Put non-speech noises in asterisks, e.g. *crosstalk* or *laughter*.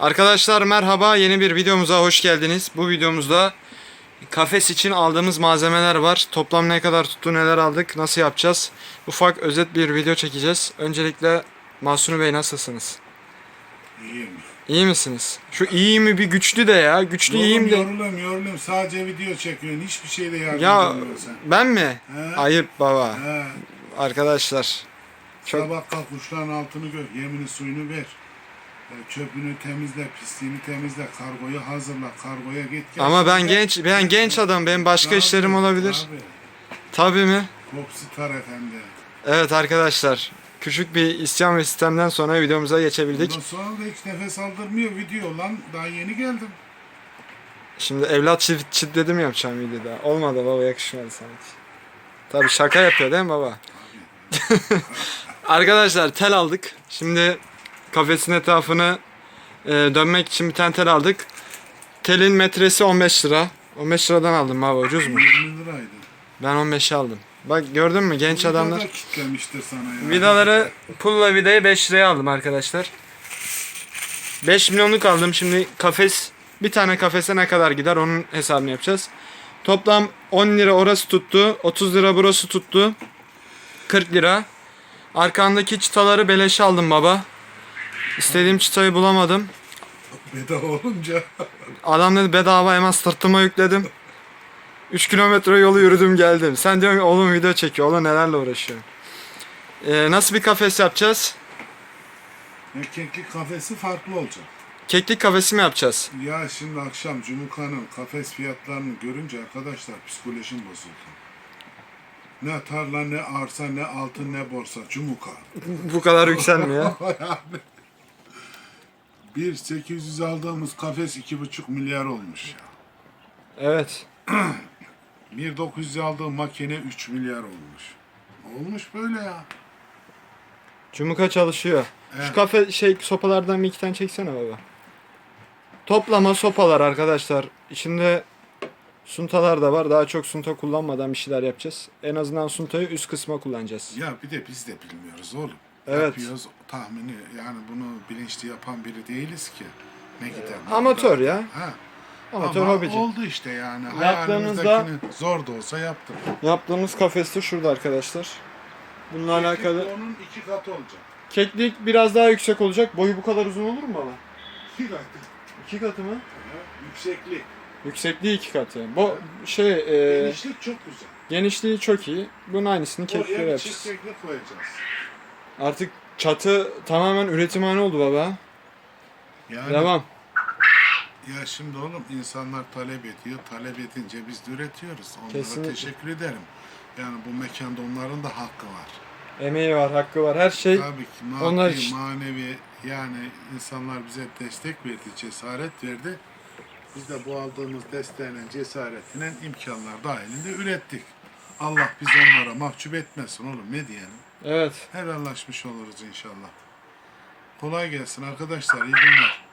Arkadaşlar merhaba yeni bir videomuza hoş geldiniz. Bu videomuzda kafes için aldığımız malzemeler var. Toplam ne kadar tuttu neler aldık nasıl yapacağız. Ufak özet bir video çekeceğiz. Öncelikle Masunu Bey nasılsınız? İyiyim. İyi misiniz? Şu iyi mi bir güçlü de ya. Güçlü iyiyim de. Yorulum yorulum. Sadece video çekiyorsun. Hiçbir şeyde yardım Ya sen. ben mi? He. Ayıp baba. He. Arkadaşlar. Çok- Sabah kalk kuşların altını gör. Yemini suyunu ver. E, Çöpünü temizle, pisliğini temizle, kargoyu hazırla, kargoya git gel. Ama ben genç ben genç adam. Benim başka Tabii, işlerim olabilir. Tabii. Tabii mi? Popstar efendi. Evet arkadaşlar. Küçük bir isyan ve sistemden sonra videomuza geçebildik. Ondan sonra da hiç nefes aldırmıyor video lan. Daha yeni geldim. Şimdi evlat çift çift mi yapacağım videoda? Olmadı baba yakışmadı sana hiç. Tabii şaka yapıyor değil mi baba? *laughs* Arkadaşlar tel aldık. Şimdi kafesin etrafını e, dönmek için bir tane tel aldık. Telin metresi 15 lira. 15 liradan aldım baba ucuz mu? 20 liraydı. Ben 15'e aldım. Bak gördün mü genç da adamlar. kitlemiştir sana ya. Vidaları pulla vidayı 5 liraya aldım arkadaşlar. 5 milyonluk aldım. Şimdi kafes bir tane kafese ne kadar gider onun hesabını yapacağız. Toplam 10 lira orası tuttu. 30 lira burası tuttu. 40 lira. Arkandaki çıtaları beleşe aldım baba. İstediğim çıtayı bulamadım. Bedava olunca. Adam dedi bedava hemen sırtıma yükledim. 3 kilometre yolu yürüdüm geldim. Sen diyorsun oğlum video çekiyor. Oğlum nelerle uğraşıyor. Ee, nasıl bir kafes yapacağız? Erkeklik kafesi farklı olacak. Keklik kafesi mi yapacağız? Ya şimdi akşam Cumhurbaşkanı'nın kafes fiyatlarını görünce arkadaşlar psikolojim bozuldu. Ne tarla, ne arsa, ne altın, ne borsa. Cumuka. Bu kadar yükselmiyor. *laughs* yani. Bir 800 aldığımız kafes 2,5 milyar olmuş ya. evet. *clears throat* Bir 900 aldığım makine 3 milyar olmuş. Olmuş böyle ya. Cumuka çalışıyor. Şu Evet. kafe şey sopalardan bir iki tane çeksene baba. Toplama sopalar arkadaşlar. İçinde suntalar da var. Daha çok sunta kullanmadan bir şeyler yapacağız. En azından suntayı üst kısma kullanacağız. Ya bir de biz de bilmiyoruz oğlum. Evet. Yapıyoruz tahmini yani bunu bilinçli yapan biri değiliz ki. Ne gider? ne Amatör ya. Ha. Amatör Ama hobici. oldu işte yani. Yaptığımızda- zor da olsa yaptık. Yaptığımız kafes de şurada arkadaşlar. Bununla alakalı. Onun iki katı olacak. Keklik biraz daha yüksek olacak. Boyu bu kadar uzun olur mu baba? İki katı. İki katı mı? Ha, Yükseklik. Yüksekliği iki katı. Bu şey e, Genişlik çok güzel. genişliği çok iyi. Bunun aynısını kekiklere Oraya bir yapacağız. çekreklik koyacağız. Artık çatı tamamen üretimhane oldu baba. Yani Devam. ya şimdi oğlum insanlar talep ediyor. Talep edince biz de üretiyoruz. Onlara Kesinlikle. teşekkür ederim. Yani bu mekanda onların da hakkı var. Emeği var, hakkı var. Her şey Tabii ki maddi, Onlar için. manevi yani insanlar bize destek verdi, cesaret verdi. Biz de bu aldığımız desteğinin cesaretinin imkanlar dahilinde ürettik. Allah biz onlara mahcup etmesin oğlum ne diyelim. Evet. Helallaşmış oluruz inşallah. Kolay gelsin arkadaşlar iyi günler.